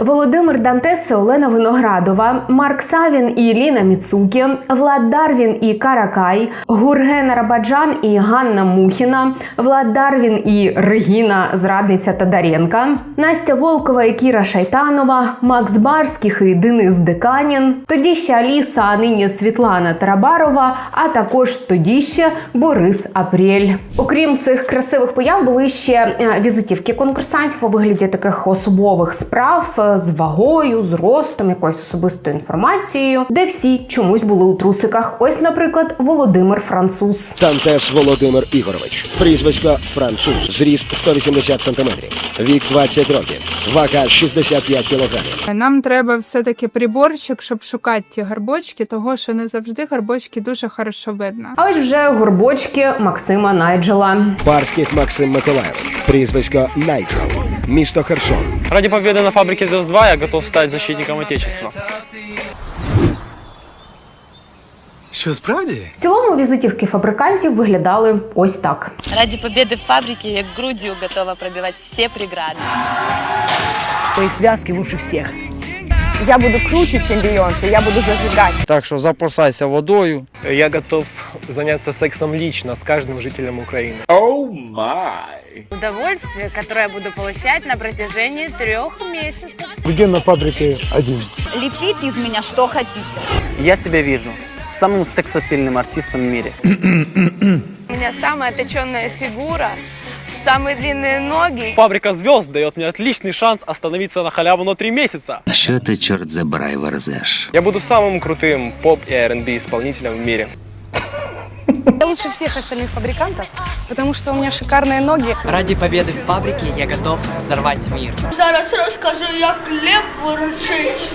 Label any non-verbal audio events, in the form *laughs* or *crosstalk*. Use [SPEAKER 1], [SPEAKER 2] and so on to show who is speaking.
[SPEAKER 1] Володимир Дантес Олена Виноградова, Марк Савін і Ліна Міцукі, Влад Дарвін і Каракай, Гурген Рабаджан і Ганна Мухіна, Влад Дарвін і Регіна Зрадниця Тадаренка, Настя Волкова і Кіра Шайтанова, Макс Барських і Денис Деканін, тоді ще Аліса, а нині Світлана Тарабарова, а також тоді ще Борис Апрель. Окрім цих красивих появ, були ще е, візитівки конкурсантів у вигляді таких особових справ е, з вагою, з ростом, якоюсь особистою інформацією, де всі чомусь були у трусиках. Ось, наприклад, Володимир Француз.
[SPEAKER 2] Тантес Володимир Ігорович. Прізвисько француз. Зріст 180 см. Вік 20 років. Вага 65 кілограмів.
[SPEAKER 3] Нам треба все-таки приборчик, щоб шукати ті гарбочки, того що не завжди гарбочки дуже хорошо видно.
[SPEAKER 1] А ось вже горбочки Максима Найджела.
[SPEAKER 2] Барських Максим Миколаївич. Прізвисько Найджел. Місто Херсон.
[SPEAKER 4] Ради победы на фабрике звезд 2 я готов стать защитником Отечества.
[SPEAKER 5] Що справді?
[SPEAKER 1] В цілому візитівки фабрикантів виглядали ось так.
[SPEAKER 6] Ради победы в фабрике я грудью готова пробивать все преграды.
[SPEAKER 7] Твои связки лучше всех. Я буду круче, чем Бейонсе, я буду зажигать.
[SPEAKER 8] Так що запасайся водою.
[SPEAKER 4] Я готов заняться сексом лично с каждым жителем Украины.
[SPEAKER 9] Удовольствие, которое я буду получать на протяжении трех месяцев.
[SPEAKER 5] Реген на фабрике один.
[SPEAKER 9] Лепите из меня что хотите.
[SPEAKER 8] Я себя вижу самым сексапильным артистом в мире.
[SPEAKER 9] У меня самая точенная фигура, самые длинные ноги.
[SPEAKER 4] Фабрика звезд дает мне отличный шанс остановиться на халяву на три месяца.
[SPEAKER 10] Що ти, чорт забирай, верзеш?
[SPEAKER 4] Я буду самым крутым поп и R&B исполнителем в мире.
[SPEAKER 9] Я лучше *laughs* всех остальных фабрикантов, потому что у меня шикарные ноги.
[SPEAKER 7] Ради победы в фабрике я готов взорвать мир.
[SPEAKER 9] Зараз розкажу, як лев ворочить.